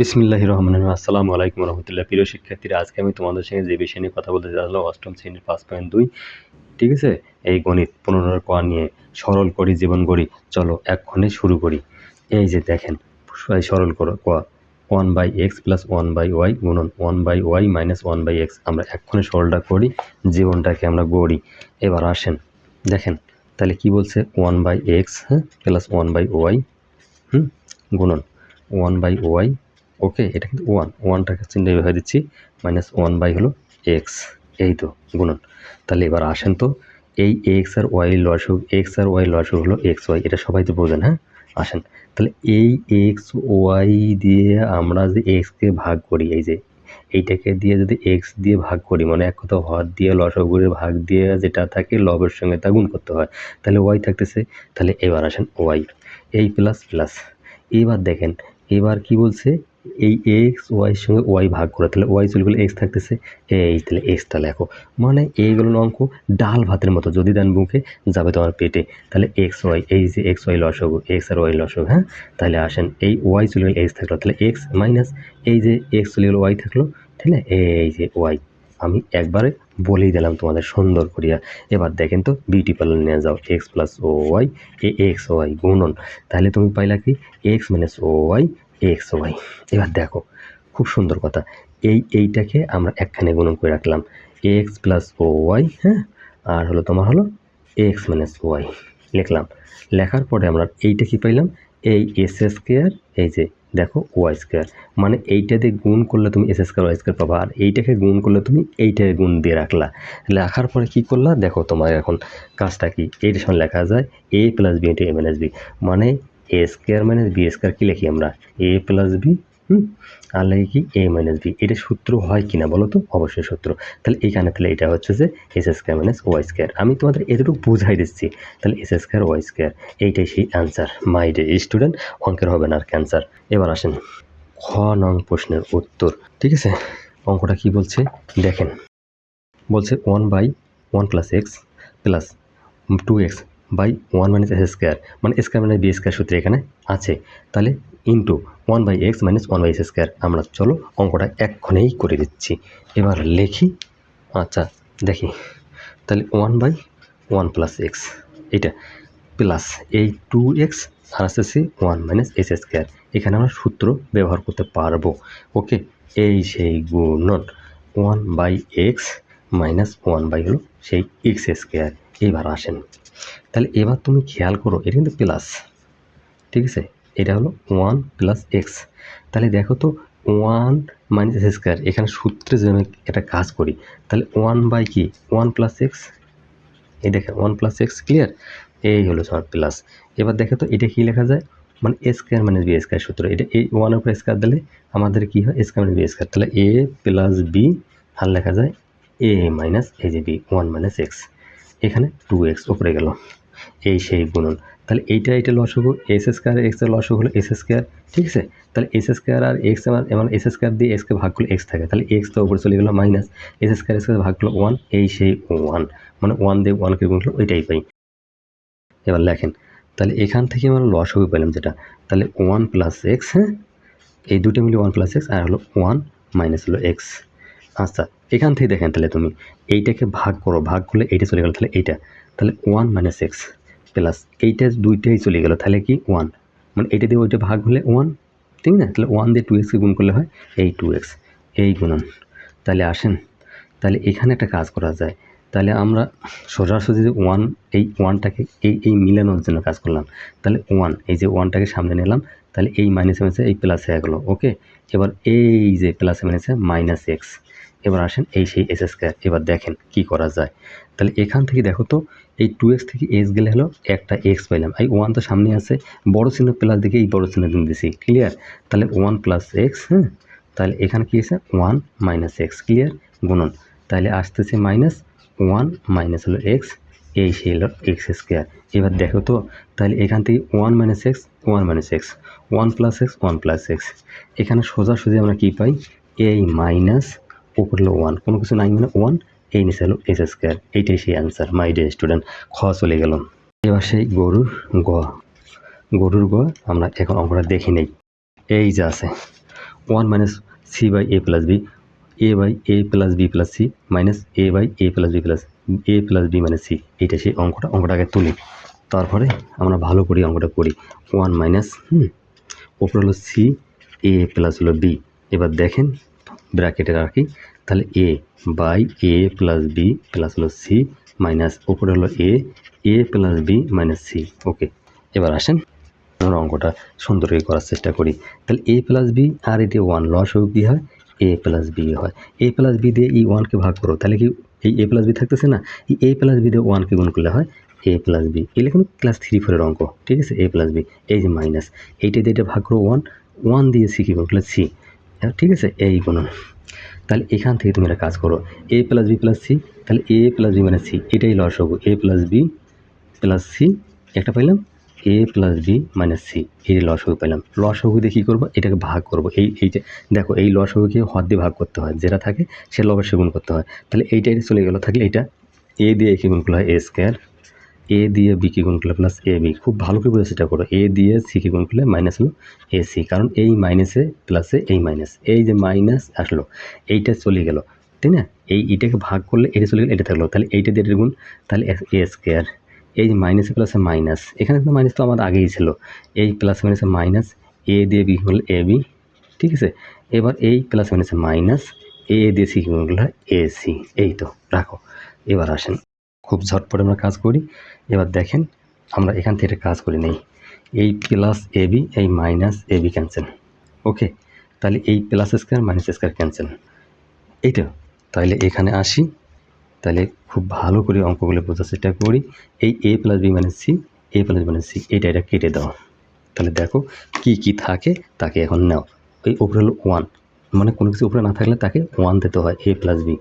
বিসমিল্লাহ রহমান আসসালামু আলাইকুম রহমতুল্লাহ। প্রিয় শিক্ষার্থীরা, আজকে আমি তোমাদের সঙ্গে যে বিষয় নিয়ে কথা বলতে চাইলাম অষ্টম শ্রেণির পাঁচ পয়েন্ট দুই। ঠিক আছে? এই গণিত পনেরো কোয়া নিয়ে সরল করি, জীবন গড়ি। চলো এক্ষণে শুরু করি। এই যে দেখেন সরল করো। কোয়া one by X plus one by Y গুণন one by Y minus one by X আমরা এক্ষণে সরলটা করি, জীবনটাকে আমরা গড়ি। এবার আসেন, দেখেন, তাহলে কি বলছে? ওয়ান বাই এক্স হ্যাঁ প্লাস ওয়ান বাই ওয়াই হুম, গুণন ওয়ান বাই ওয়াই ওকে, এটা কিন্তু ওয়ান ওয়ানটাকে চিহ্ন হয়ে দিচ্ছি মাইনাস ওয়ান বাই হলো এক্স এই তো, গুণন। তাহলে এবার আসেন তো, এই এক্স আর ওয়াই লসক এক্স আর ওয়াই লসক হলো এক্স ওয়াই এটা সবাই তো বোঝেন হ্যাঁ? আসেন, তাহলে এই এক্স ওয়াই দিয়ে আমরা যে এক্সকে ভাগ করি, এই যে, এইটাকে দিয়ে যদি এক্স দিয়ে ভাগ করি মানে এক কথা হর দিয়ে লসগুড়ের ভাগ দিয়ে যেটা থাকে, লবের সঙ্গে তা গুণ করতে হয়, তাহলে ওয়াই থাকতেছে, তাহলে এবার আসেন ওয়াই এই প্লাস প্লাস এবার দেখেন, এবার কি বলছে? এই এক্স ওয়াইয়ের সঙ্গে ওয়াই ভাগ করে, তাহলে ওয়াই চলে গেলে এক্স থাকতেছে, এই তাহলে এক্স তাহলে লেখো। মানে এইগুলো অঙ্ক, ডাল ভাতের মতো, যদি দেন বুকে যাবে তোমার পেটে, তাহলে এক্স ওয়াই এই যে এক্স ওয়াই লসগ এক্স আর ওয়াই লসগ হ্যাঁ? তাহলে আসেন, এই ওয়াই চলে গেলে এক্স থাকল, তাহলে এক্স মাইনাস এই যে এক্স চলে গেলো ওয়াই থাকল না এই যে ওয়াই আমি একবারে বলেই দিলাম তোমাদের সুন্দর করিয়া। এবার দেখেন তো বিউটি পার্লার নিয়ে যাও এক্স প্লাস ও ওয়াই এ এক্স ওয়াই গুণন। তাহলে তুমি পাইলা কি? এক্স মাইনাস ও ওয়াই এক্স ওয়াই এবার দেখো, খুব সুন্দর কথা। এই এইটাকে আমরা একখানে গুণন করে রাখলাম। এক্স প্লাস ও ওয়াই হ্যাঁ? আর হলো তোমার হলো এক্স মাইনাস ওয়াই লিখলাম। লেখার পরে আমরা এইটা কি পাইলাম? এই এস স্কোয়ার এই যে দেখো ওয়াই স্কোয়ার মানে এইটা দিয়ে গুণ করলে তুমি এস স্কোয়ার ওয়াই স্কোয়ার পাবা। আর এইটাকে গুণ করলে তুমি এইটাকে গুণ দিয়ে রাখলা। লেখার পরে কি করলা? দেখো তোমার এখন কাজটা কি? এইটার সঙ্গে লেখা যায় a plus b into a minus b মানে a square minus b square কী লিখি আমরা? এ প্লাস বি হুম? আর লাগে কি? এ মাইনাস বি এটা সূত্র হয় কি না বলো তো? অবশ্যই সূত্র। তাহলে এইখানে তাহলে এটা হচ্ছে যে s square minus y square আমি তোমাদের এতটুকু বুঝাই দিচ্ছি। তাহলে এস স্কোয়ার ওয়াই স্কোয়ার এইটাই সেই অ্যান্সার মাই ডে স্টুডেন্ট অঙ্কের হবে না আর ক্যান্সার এবার আসেন খ নং প্রশ্নের উত্তর, ঠিক আছে? অঙ্কটা কি বলছে? দেখেন। বলছে one by one plus x plus two x by one minus s square মানে স্কোয়ার মানে বি স্কোয়ার সূত্রে এখানে আছে। তাহলে into one by x minus one by s square আমরা চলো অঙ্কটা এক্ষণেই করে দিচ্ছি এবার লেখি আচ্ছা দেখি, তাহলে one by one plus x এটা প্লাস এই টু এক্স আর আসতেছে ওয়ান মাইনাস এস স্কোয়ার এখানে আমরা সূত্র ব্যবহার করতে পারব। ওকে, এই সেই গুণন one by x minus one by হলো সেই এক্স স্কোয়ার এবার আসেন। তাহলে এবার তুমি খেয়াল করো, এটা কিন্তু প্লাস ঠিক আছে? এটা হলো ওয়ান প্লাস এক্স তাহলে দেখো তো ওয়ান মাইনাস এক্স স্কোয়ার এখানে সূত্রে যদি আমি একটা কাজ করি, তাহলে ওয়ান বাই কি? ওয়ান প্লাস এক্স এই দেখেন ওয়ান প্লাস এক্স ক্লিয়ার এই হলো তোমার প্লাস এবার দেখো তো, এটা কি লেখা যায়? মানে a square minus b square সূত্র। এটা এই ওয়ানের উপর স্কোয়ার দিলে আমাদের কি হয়? স্কোয়ার মাইনাস বি স্কোয়ার তাহলে এ প্লাস বি আর লেখা যায় এ মাইনাস এই যে বি ওয়ান মাইনাস এক্স এখানে টু এক্স উপরে গেল। এই সেই গুণন। তাহলে এইটা এটা লসক এস স্কোয়ার এক্সের লসক হলো এস স্কোয়ার ঠিক আছে? তাহলে এস স্কোয়ার আর এক্স আমার এমন এস স্কোয়ার দিয়ে এক্সকে ভাগ করলে এক্স থাকে। তাহলে এক্স তো উপরে চলে গেলো মাইনাস এস স্কোয়ার এক্সকে ভাগ করল ওয়ান এই সেই ওয়ান মানে ওয়ান দিয়ে ওয়ানকে গুণ করল ওইটাই পাই। এবার লেখেন, তাহলে এখান থেকে আমরা লসক পেলাম যেটা। তাহলে ওয়ান প্লাস এক্স হ্যাঁ? এই দুটো মিলে ওয়ান প্লাস এক্স আর হলো ওয়ান মাইনাস হলো এক্স আচ্ছা এখান থেকে দেখেন তাহলে তুমি, এইটাকে ভাগ করো, ভাগ করলে এইটা চলে গেলো তাহলে এইটা। তাহলে ওয়ান মাইনাস এক্স প্লাস এইটা দুইটাই চলে গেলো, তাহলে কি ওয়ান মানে এইটা দিয়ে ওইটা ভাগ হলে ওয়ান ঠিক না? তাহলে ওয়ান দিয়ে টু এক্সকে গুণ করলে হয় এই টু এক্স এই গুণন। তাহলে আসেন, তাহলে এখানে একটা কাজ করা যায়। তাহলে আমরা সোজাসুজি যে ওয়ান এই ওয়ানটাকে এই এই মিলানোর জন্য কাজ করলাম। তাহলে ওয়ান এই যে ওয়ানটাকে সামনে নিলাম তাহলে এই মাইনাসে মাইনাসে এই প্লাস গেলো ওকে এবার এই যে প্লাসে মাইনাসে মাইনাস এক্স এবার আসেন এই সেই এস স্কোয়ার এবার দেখেন কি করা যায়। তাহলে এখান থেকে দেখো তো, এই টু এক্স থেকে এস গেলে হলো একটা এক্স পাইলাম। এই ওয়ান তো সামনে আছে, বড় চিহ্ন প্লাস দিকে এই বড় চিহ্ন দিন দিছি ক্লিয়ার তাহলে ওয়ান প্লাস এক্স হ্যাঁ? তাহলে এখানে কী আছে? ওয়ান মাইনাস এক্স ক্লিয়ার গুণন। তাহলে আসতেছে মাইনাস ওয়ান মাইনাস হলো এক্স এই হলো এক্স স্কোয়ার এবার দেখো তো, তাহলে এখান থেকে one minus x one minus x one plus x one plus x এখানে সোজাসুজি আমরা কী পাই? এই মাইনাস উপরে হলো ওয়ান কোনো কিছু নাই মানে ওয়ান এই নিচে হলো এস স্কোয়ার এইটাই সেই অ্যান্সার মাই ডে স্টুডেন্ট খ চলে গেল। এবার সেই গরুর গ। গরুর গ আমরা এখন অঙ্কটা দেখি নেই। এই যে আছে। One minus c by a plus b a by a plus b plus c minus a by a plus b plus a plus b minus c এইটা সেই অঙ্কটা, অঙ্কটাকে তুলি। তারপরে আমরা ভালো করে অঙ্কটা করি। ওয়ান মাইনাস হুম, ওপরে হলো সি এ প্লাস হলো বি এবার দেখেন ব্র্যাকেটে রাখি তাহলে a by a plus b plus হলো সি মাইনাস ওপরে হলো a a plus b minus c okay এবার আসেন, আমরা অঙ্কটা সুন্দর করে করার চেষ্টা করি। তাহলে এ প্লাস বি আর এটি ওয়ান লস হোক বি হয়? এ প্লাস বি হয়। এ প্লাস বি দিয়ে এই ওয়ানকে ভাগ করো, তাহলে কি এই এ প্লাস বি থাকতেছে না, এই এ প্লাস বি দিয়ে ওয়ানকে গুণ করলে হয় এ প্লাস বি এগুলো কিন্তু ক্লাস থ্রি ফোরের অঙ্ক, ঠিক আছে? এ প্লাস বি এই যে মাইনাস এইটা দিয়ে এটা ভাগ করো ওয়ান ওয়ান দিয়ে সি কি গুণ করলে সি ঠিক আছে? এই গুণন। তাহলে এখান থেকে তুমি একটা কাজ করো a plus b plus c তাহলে এ প্লাস বি মানে সি এটাই লস হব a plus b plus c একটা পাইলাম a plus b minus c এই লস হয়ে পেলাম। লস হয়ে দিয়ে কী করব? এটাকে ভাগ করব। এই এই যে, দেখো, এই লস হয়ে হদ দিয়ে ভাগ করতে হয়। যেটা থাকে, সে লবের সে গুণ করতে হয়। তাহলে এইটা এটা চলে গেলো, থাকলে এটা এ দিয়ে একে গুণ করলে হয়? এ স্কোয়ার এ দিয়ে বি কে গুণ করলে প্লাস এ বি খুব ভালো করে বোঝা সেটা করো। এ দিয়ে সি কে গুণ করলে মাইনাস হলো এ সি কারণ এই মাইনাসে প্লাসে এই মাইনাস এই যে মাইনাস আসলো, এইটা চলে গেল। তাই না? এই এটাকে ভাগ করলে এটা চলে গেলো, এটা থাকল। তাহলে এইটা দিয়ে গুণ, তাহলে এ স্কোয়ার এই মাইনাসে প্লাসে মাইনাস এখানে তো মাইনাস তো আমার আগেই ছিল। এই প্লাস মাইনাসে মাইনাস এ দিয়ে বি হল এ বি ঠিক আছে? এবার এই প্লাস মাইনাসে মাইনাস এ দিয়ে সি হলো এ সি এই তো, রাখো। এবার আসেন। খুব ঝটপট আমরা কাজ করি। এবার দেখেন, আমরা এখান থেকে কাজ করি নেই। এই প্লাস এ বি এই minus a b cancel okay তাহলে এই plus square minus square cancel এইটা তাহলে এখানে আসি। তাহলে খুব ভালো করে অঙ্কগুলো বোঝার চেষ্টা করি। এই a plus b minus c a plus minus c এটা এটা কেটে দাও। তাহলে দেখো কি কি থাকে তাকে এখন নাও। এই উপরে হলো ওয়ান মানে কোনো কিছু উপরে না থাকলে তাকে ওয়ান দিতে হয় এ প্লাস বি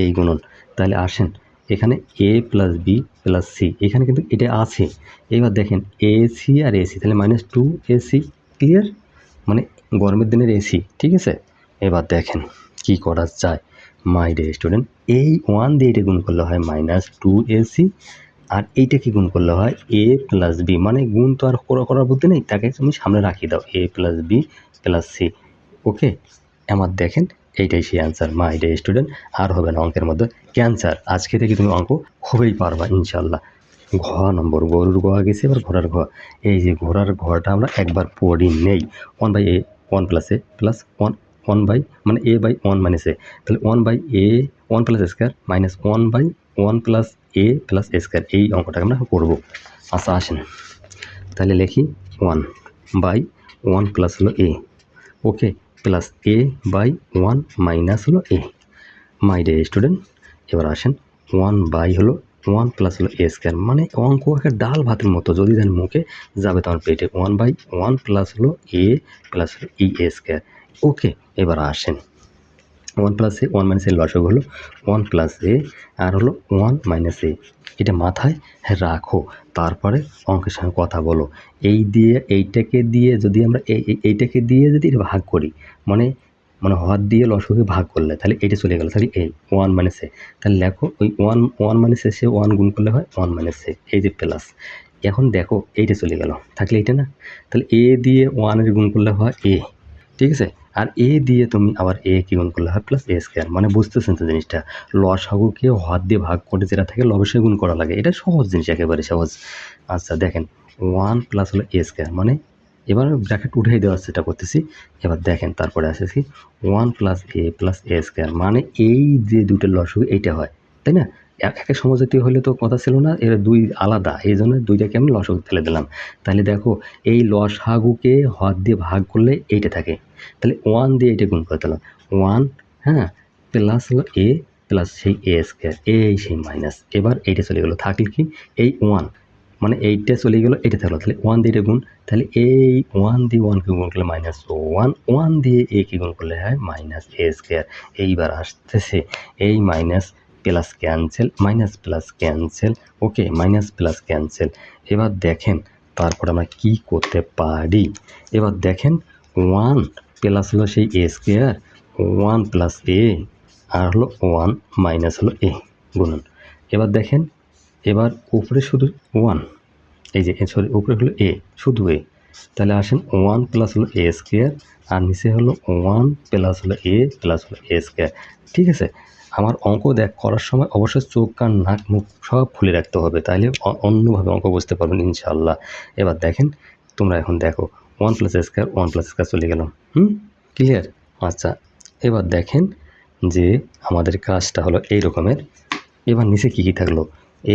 এই গুণন। তাহলে আসেন, এখানে a plus b plus c এখানে কিন্তু এটা আছে। এবার দেখেন এ সি আর এসি তাহলে মাইনাস টু এসি ক্লিয়ার মানে গরমের দিনের এসি ঠিক আছে? এবার দেখেন কি করা যায়। মাই ডে স্টুডেন্ট এই ওয়ান দিয়ে এটা গুণ করলে হয় মাইনাস টু এসি আর এইটাকে গুণ করলে হয় এ প্লাস বি মানে গুণ তো আর করা করার বুদ্ধি নেই, তাকে তুমি সামনে রাখিয়ে দাও a plus b plus c okay আমার দেখেন, এইটাই সেই অ্যান্সার মাই ডে স্টুডেন্ট আর হবে না অঙ্কের মধ্যে ক্যান্সার আজকে থেকে তুমি অঙ্ক খুবই পারবা ইনশাল্লাহ ঘ নম্বর, গরুর ঘোয়া গেছে, এবার ঘোড়ার ঘোয়া এই যে ঘোড়ার ঘোড়াটা আমরা একবার পড়ি নেই one by a one plus a plus one one by মানে a by one minus a তাহলে one by a one plus square minus one by one plus a plus square এই অঙ্কটাকে আমরা করব। আচ্ছা আসেন। তাহলে লিখি ওয়ান বাই ওয়ান প্লাস হলো a okay plus a by one minus হলো এ মাই ডে স্টুডেন্ট এবার আসেন। ওয়ান বাই হলো ওয়ান প্লাস হলো এ স্কোয়ার মানে অঙ্ক একটা ডাল ভাতের মতো, যদি দেন মুখে, যাবে তোমার পেটে ওয়ান বাই ওয়ান প্লাস হলো এ প্লাস হলো ই এ স্কোয়ার ওকে, এবার আসেন। One plus a one minus a লসক হলো ওয়ান প্লাস এ আর হলো ওয়ান মাইনাস এ এটা মাথায় রাখো, তারপরে অঙ্কের সঙ্গে কথা বলো। এই দিয়ে, এইটাকে দিয়ে যদি আমরা এই এই- এইটাকে দিয়ে যদি এটা ভাগ করি মানে মানে হওয়ার দিয়ে লসকে ভাগ করলে, তাহলে এটা চলে গেল, তাহলে এই ওয়ান মাইনাস এ তাহলে লেখো, ওই ওয়ান ওয়ান মাইনাস এ সে ওয়ান গুণ করলে হয় ওয়ান মাইনাস এ এই যে প্লাস এখন দেখো, এইটা চলে গেল, থাকলে এইটা না? তাহলে এ দিয়ে ওয়ানের গুণ করলে হয় এ ঠিক আছে? আর এ দিয়ে তুমি আবার এ কি গুণ করলে হয়? প্লাস এ স্কোয়ার মানে বুঝতেছেন তো জিনিসটা। লসাগুকে হাত দিয়ে ভাগ করে যেটা থাকে লবসে গুণ করা লাগে। এটা সহজ জিনিস, একেবারে সহজ। আচ্ছা দেখেন। ওয়ান প্লাস হলো এ স্কোয়ার মানে এবার ব্র্যাকেট উঠেই দেওয়ার চেষ্টা করতেছি। এবার দেখেন, তারপরে আসেছি one plus a plus a square মানে এই যে দুটো লসগু এইটা হয়। তাই না? এক একে সমজাতীয় হলে তো কথা ছিল না, এর দুই আলাদা, এই জন্য দুইটাকে আমি লসগু ফেলে দিলাম। তাহলে দেখো, এই লসাগুকে হাত দিয়ে ভাগ করলে এইটা থাকে। তাহলে ওয়ান দিয়ে এটা গুণ করে দিলাম। ওয়ান হ্যাঁ প্লাস হলো এ প্লাস সেই এ স্কোয়ার এই সেই মাইনাস এবার এইটা চলে গেলো, থাকলে কি? এই ওয়ান মানে এইটা চলে গেলো এটা থাকল। তাহলে ওয়ান দিয়ে গুণ, তাহলে এই ওয়ান দিয়ে ওয়ানকে গুণ করলে মাইনাস ওয়ান ওয়ান দিয়ে এ কি গুণ করলে হয় মাইনাস এ স্কোয়ার এইবার আসতেছে, এই minus plus cancel minus plus cancel okay minus plus cancel এবার দেখেন, তারপর আমরা কি করতে পারি? এবার দেখেন ওয়ান প্লাস হলো সেই a square one plus a আর হলো ওয়ান মাইনাস হলো এ গুণন এবার দেখেন, এবার উপরে শুধু ওয়ান এই যে সরি উপরে হলো এ শুধু এ তাহলে আসেন ওয়ান প্লাস হলো এ স্কোয়ার আর নিচে হলো ওয়ান প্লাস হলো এ প্লাস হলো এ স্কোয়ার ঠিক আছে? আমার অঙ্ক দেখ করার সময় অবশ্যই চোখ, কান, নাক, মুখ সব খুলে রাখতে হবে। তাহলে অন্যভাবে অঙ্ক বুঝতে পারবেন ইনশাল্লাহ এবার দেখেন, তোমরা এখন দেখো one plus square one plus square চলে গেলাম। হুম? ক্লিয়ার আচ্ছা এবার দেখেন যে আমাদের কাজটা হলো এই রকমের। এবার নিচে কী কী থাকল?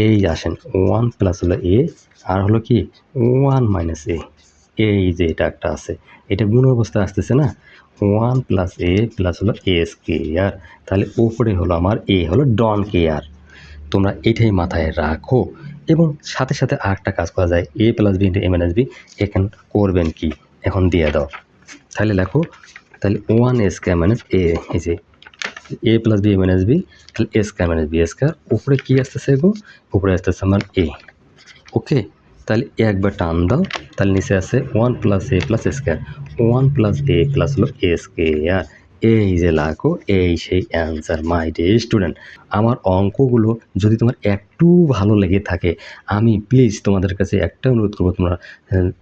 এই আসেন ওয়ান প্লাস হলো এ আর হলো কি? ওয়ান মাইনাস এ এই যে এটা একটা আছে, এটা গুণ অবস্থায় আসতেছে না? ওয়ান প্লাস এ প্লাস হলো এ স্কেয়ার তাহলে ওপরে হলো আমার এ হলো ডন কেয়ার তোমরা এটাই মাথায় রাখো এবং সাথে সাথে আরেকটা কাজ করা যায় a plus b into a minus b এখন করবেন কি? এখন দিয়ে দাও। তাহলে লেখো, তাহলে one a square minus a এই যে a plus b m minus b তাহলে a square minus b s square উপরে কী আসতেছে গো? উপরে আসতেছে আমার এ ওকে তাহলে এ একবার টান দাও, তাহলে নিচে আছে one plus a plus square one plus a plus হলো এ স্কোয়ার এই যে লাখো এই সেই অ্যান্সার মাই ডে স্টুডেন্ট আমার অঙ্কগুলো যদি তোমার একটু ভালো লেগে থাকে, আমি প্লিজ তোমাদের কাছে একটা অনুরোধ করব, তোমরা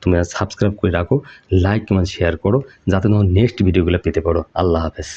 তোমরা সাবস্ক্রাইব করে রাখো লাইক কমেন্ট শেয়ার করো, যাতে তোমার নেক্সট ভিডিওগুলো পেতে পারো। আল্লাহ হাফেজ।